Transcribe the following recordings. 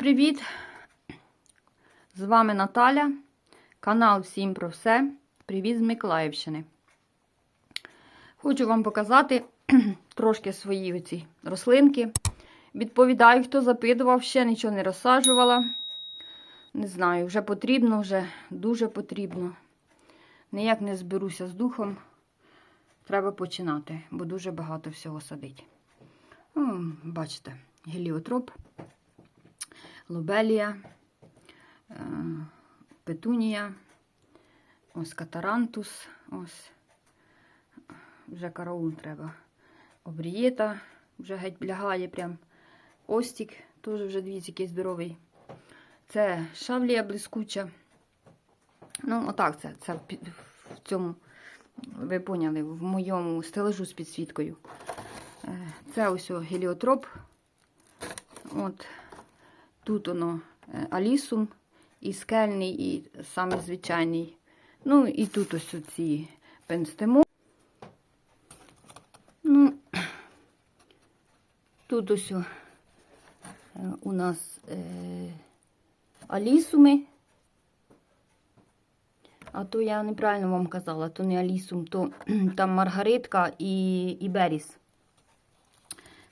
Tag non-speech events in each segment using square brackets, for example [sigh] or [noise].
привіт! З вами Наталя, канал Всім про все. Привіт з Миколаївщини. Хочу вам показати [clears throat] трошки свої оці рослинки. Відповідаю, хто запитував, ще нічого не розсаджувала. Не знаю, вже потрібно, вже дуже потрібно. Ніяк не зберуся з духом. Треба починати, бо дуже багато всього садить. Бачите, геліотроп, лобелія, е, петунія, ось катарантус, ось вже караул треба. Обрієта вже геть лягає прям. Остік, теж вже дивіться, який здоровий. Це шавлія блискуча. Ну, отак це, це в цьому, ви поняли, в моєму стележу з підсвіткою. Е, Це ось геліотроп. От тут воно е, алісум, і скельний, і самий звичайний. Ну, і тут ось ці пенстемо. Ну, тут ось е, у нас е, алісуми. А то я неправильно вам казала, то не алісум, то там маргаритка і, і беріс.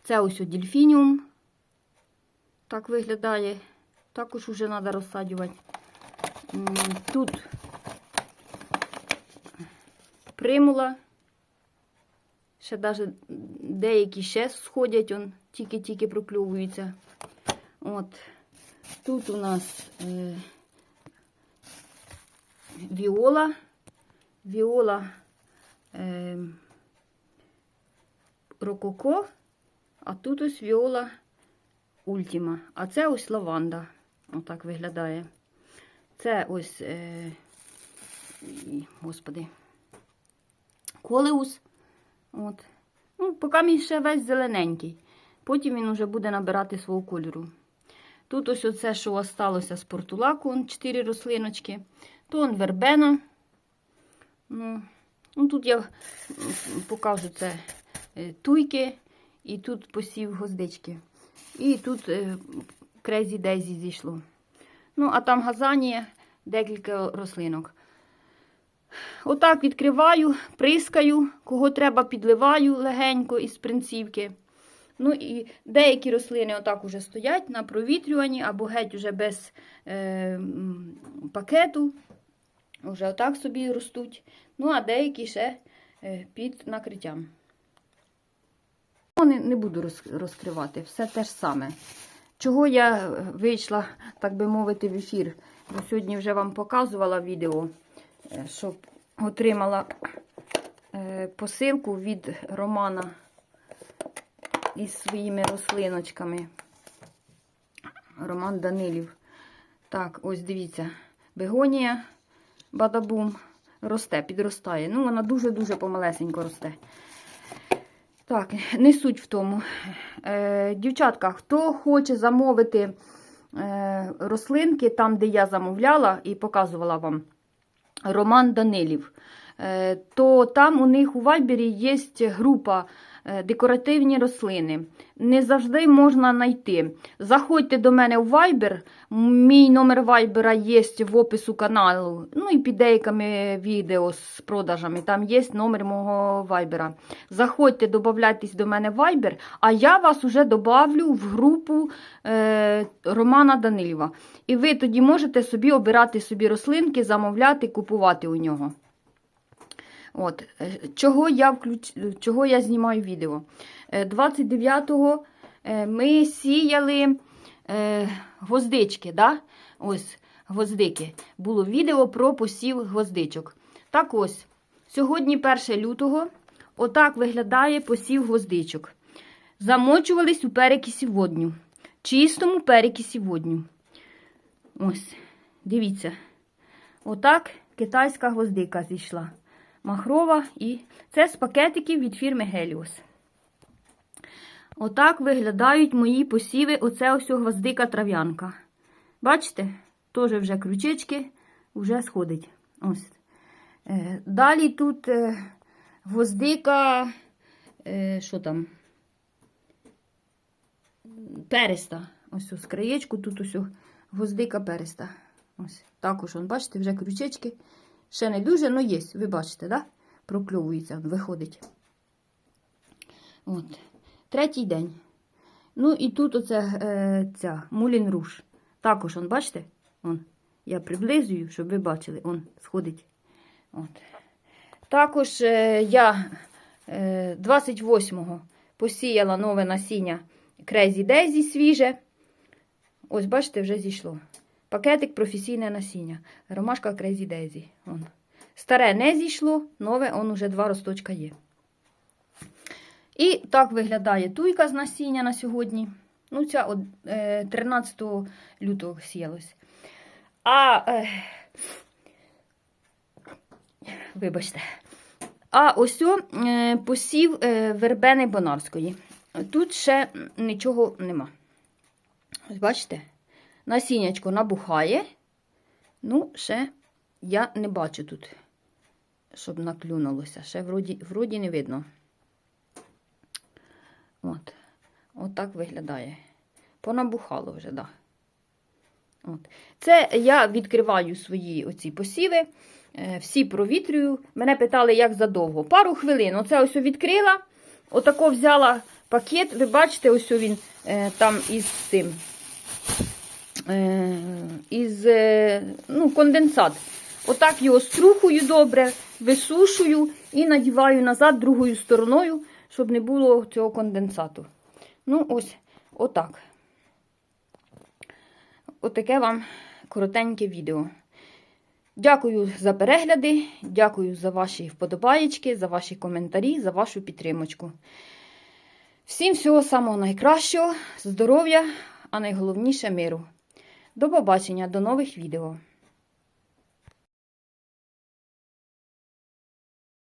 Це ось дельфініум. Так виглядає. Також вже треба розсаджувати. Тут примула. Ще навіть деякі ще сходять, он тільки-тільки прокльовуються. От. Тут у нас е, віола. Віола е, рококо. А тут ось віола ультіма. А це ось лаванда. Отак виглядає. Це ось, е, господи, колеус. От. Ну, Поки він ще весь зелененький. Потім він вже буде набирати свого кольору. Тут ось оце, що осталося з портулаку, он 4 рослиночки. То он вербена. Ну, ну Тут я покажу це е, туйки. І тут посів гвоздички. І тут Crazy Daisy зійшло. Ну, а там газанія, декілька рослинок. Отак відкриваю, прискаю, кого треба, підливаю легенько із принцівки. Ну і деякі рослини отак уже стоять на провітрюванні або геть уже без е, пакету. Уже отак собі ростуть. Ну, а деякі ще е, під накриттям. Не, не буду розкривати, все те ж саме. Чого я вийшла, так би мовити, в ефір? Бо сьогодні вже вам показувала відео, щоб отримала посилку від Романа із своїми рослиночками. Роман Данилів. Так, ось дивіться, бегонія бадабум росте, підростає. Ну, вона дуже-дуже помалесенько росте. Так, не суть в тому. Е, Дівчатка, хто хоче замовити е, рослинки, там, де я замовляла і показувала вам Роман Данилів, е, то там у них у Вайбері є група декоративні рослини. Не завжди можна знайти. Заходьте до мене в Viber. Мій номер Viber є в опису каналу. Ну і під деякими відео з продажами. Там є номер мого Viber. Заходьте, додайтесь до мене в Viber, а я вас уже добавлю в групу е, Романа Данилєва. І ви тоді можете собі обирати собі рослинки, замовляти, купувати у нього. От, Чого я включ... чого я знімаю відео? 29-го ми сіяли е, гвоздички. да? Ось гвоздики. Було відео про посів гвоздичок. Так ось, сьогодні 1 лютого, отак виглядає посів гвоздичок. Замочувались у перекисі водню. Чистому перекисі водню. Ось, дивіться. Отак китайська гвоздика зійшла махрова і це з пакетиків від фірми Helios. Отак виглядають мої посіви. Оце ось гвоздика трав'янка. Бачите? Теж вже крючечки вже сходить. Ось. Е, далі тут е, гвоздика, е, що там? Переста. Ось ось краєчку, тут ось гвоздика переста. Ось. Також, бачите, вже крючечки. Ще не дуже, але є. Ви бачите, да? прокльовується, виходить. От. Третій день. Ну і тут оце е, ця мулін руш. Також, он, бачите? Он. Я приблизую, щоб ви бачили, он сходить. От. Також е, я е, 28-го посіяла нове насіння Crazy Daisy свіже. Ось, бачите, вже зійшло. Пакетик професійне насіння. Ромашка Crazy Daisy. Он. Старе не зійшло, нове, он уже два росточка є. І так виглядає туйка з насіння на сьогодні. Ну, ця от, е, 13 лютого сіялась. А, е, вибачте. А ось е, посів е, вербени Бонарської. Тут ще нічого нема. Ось бачите? Насіннячко набухає. Ну, ще я не бачу тут, щоб наклюнулося. Ще вроді, вроді не видно. От. От так виглядає. Понабухало вже, так. От. Це я відкриваю свої оці посіви, е, всі провітрюю. Мене питали, як задовго. Пару хвилин. Оце ось відкрила, отако взяла пакет. Ви бачите, ось він е, там із цим. Е, із е, ну, конденсат. Отак його струхую добре, висушую і надіваю назад другою стороною, щоб не було цього конденсату. Ну, ось, отак. Отаке вам коротеньке відео. Дякую за перегляди, дякую за ваші вподобаєчки, за ваші коментарі, за вашу підтримочку. Всім всього самого найкращого, здоров'я, а найголовніше миру. До побачення, до нових відео.